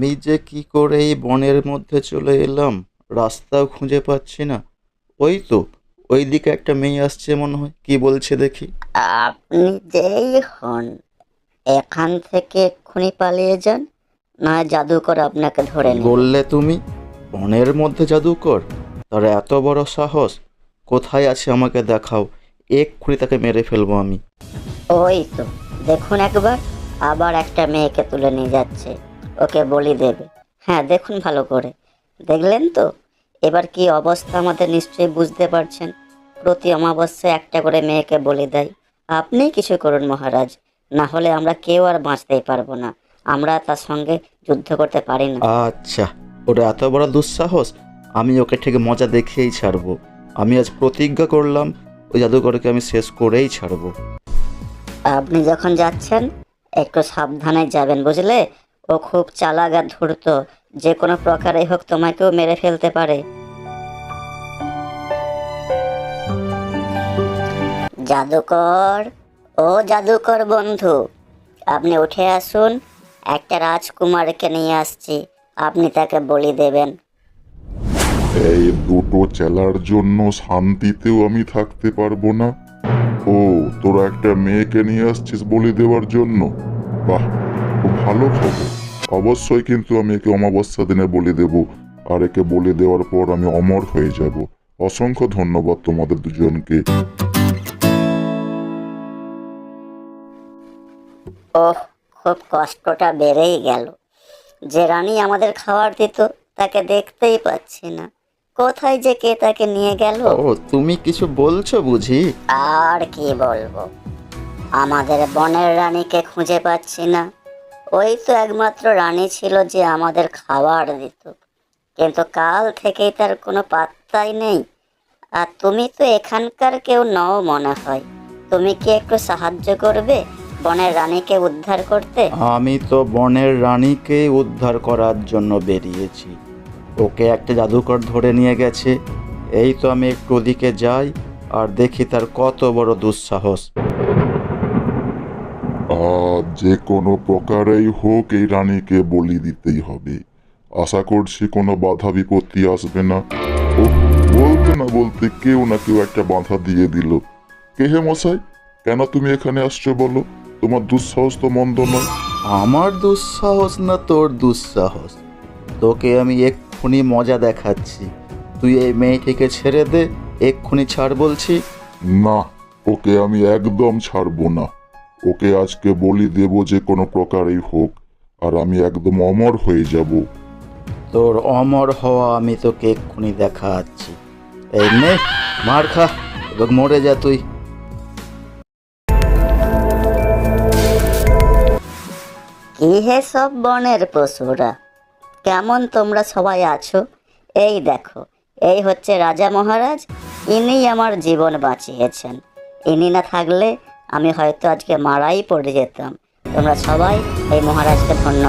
আমি যে কি করে এই বনের মধ্যে চলে এলাম রাস্তাও খুঁজে পাচ্ছি না। ওই তো ওই দিকে একটা মেয়ে আসছে মনে হয় কি বলছে দেখি। আপনি যেই হন এখান থেকে এক্ষুনি পালিয়ে যান নয় জাদুকর আপনাকে ধরে নেবে। বললে তুমি? বনের মধ্যে জাদুকর? তার এত বড় সাহস। কোথায় আছে আমাকে দেখাও এক্ষুনি তাকে মেরে ফেলব আমি। ওই তো দেখুন একবার আবার একটা মেয়েকে তুলে নিয়ে যাচ্ছে। ওকে বলি দেবে হ্যাঁ দেখুন ভালো করে। দেখলেন তো? এবার কি অবস্থা আমাদের নিশ্চয়ই বুঝতে পারছেন। প্রতি অমাবস্যায় একটা করে মেয়েকে বলি দেয় আপনি কিছু করুন মহারাজ না হলে আমরা কেউ আর বাঁচতেই পারব না। আমরা তার সঙ্গে যুদ্ধ করতে পারি না। আচ্ছা ওটা এত বড় দুঃসাহস। আমি ওকে ঠিক মজা দেখেই ছাড়বো। আমি আজ প্রতিজ্ঞা করলাম ওই জাদুকরকে আমি শেষ করেই ছাড়বো। আপনি যখন যাচ্ছেন একটু সাবধানে যাবেন বুঝলে? ও খুব আর ধূর্ত। যে কোনো প্রকারে হোক তোমাকেও মেরে ফেলতে পারে। জাদুকর, ও জাদুকর বন্ধু, আপনি উঠে আসুন, একটা রাজকুমারকে নিয়ে আসছি, আপনি তাকে বলি দেবেন। এই দুটো চেলার জন্য শান্তিতেও আমি থাকতে পারব না। ও, তোরা একটা মেয়েকে নিয়ে আসছিস বলি দেওয়ার জন্য? বাহ! ভালো খবর। অবশ্যই কিন্তু আমি একে অমাবস্যা দিনে বলি দেব। আর একে বলি দেওয়ার পর আমি অমর হয়ে যাব। অসংখ্য ধন্যবাদ তোমাদের দুজনকে। ওহ খুব কষ্টটা বেড়েই গেল। যে রানী আমাদের খাবার দিত তাকে দেখতেই পাচ্ছি না। কোথায় যে কে তাকে নিয়ে গেল? ও তুমি কিছু বলছো বুঝি? আর কি বলব? আমাদের বনের রানীকে খুঁজে পাচ্ছি না। ওই তো একমাত্র রানী ছিল যে আমাদের খাবার দিত। কিন্তু কাল থেকেই তার কোনো পাত্তাই নেই। আর তুমি তো এখানকার কেউ নও মনে হয়। তুমি কি একটু সাহায্য করবে বনের রানীকে উদ্ধার করতে? আমি তো বনের রানীকে উদ্ধার করার জন্য বেরিয়েছি। ওকে একটা জাদুকর ধরে নিয়ে গেছে। এই তো আমি একটু ওদিকে যাই আর দেখি তার কত বড় দুঃসাহস। যে কোনো প্রকারেই হোক এই রানীকে বলি দিতেই হবে। আশা করছি কোনো বাধা বিপত্তি আসবে না। ও বলতে না বলতে কেউ না কেউ একটা বাধা দিয়ে দিল। কে হে মশাই? কেন তুমি এখানে আসছো বলো? তোমার দুঃসাহস তো মন্দ নয়। আমার দুঃসাহস না তোর দুঃসাহস। তোকে আমি এক্ষুনি মজা দেখাচ্ছি। তুই এই মেয়েটিকে ছেড়ে দে এক্ষুনি ছাড় বলছি। না ওকে আমি একদম ছাড়বো না। ওকে আজকে বলি দেব যে কোনো প্রকারেই হোক আর আমি একদম অমর হয়ে যাব। তোর অমর হওয়া আমি তোকে এক্ষুনি দেখাচ্ছি। এই নে মার খা এবার মরে যা তুই। কি হে সব বনের পশুরা? কেমন তোমরা সবাই আছো? এই দেখো এই হচ্ছে রাজা মহারাজ ইনি আমার জীবন বাঁচিয়েছেন। ইনি না থাকলে আমি হয়তো আজকে মারাই পড়ে যেতাম। তোমরা সবাই এই মহারাজকে ধন্যবাদ।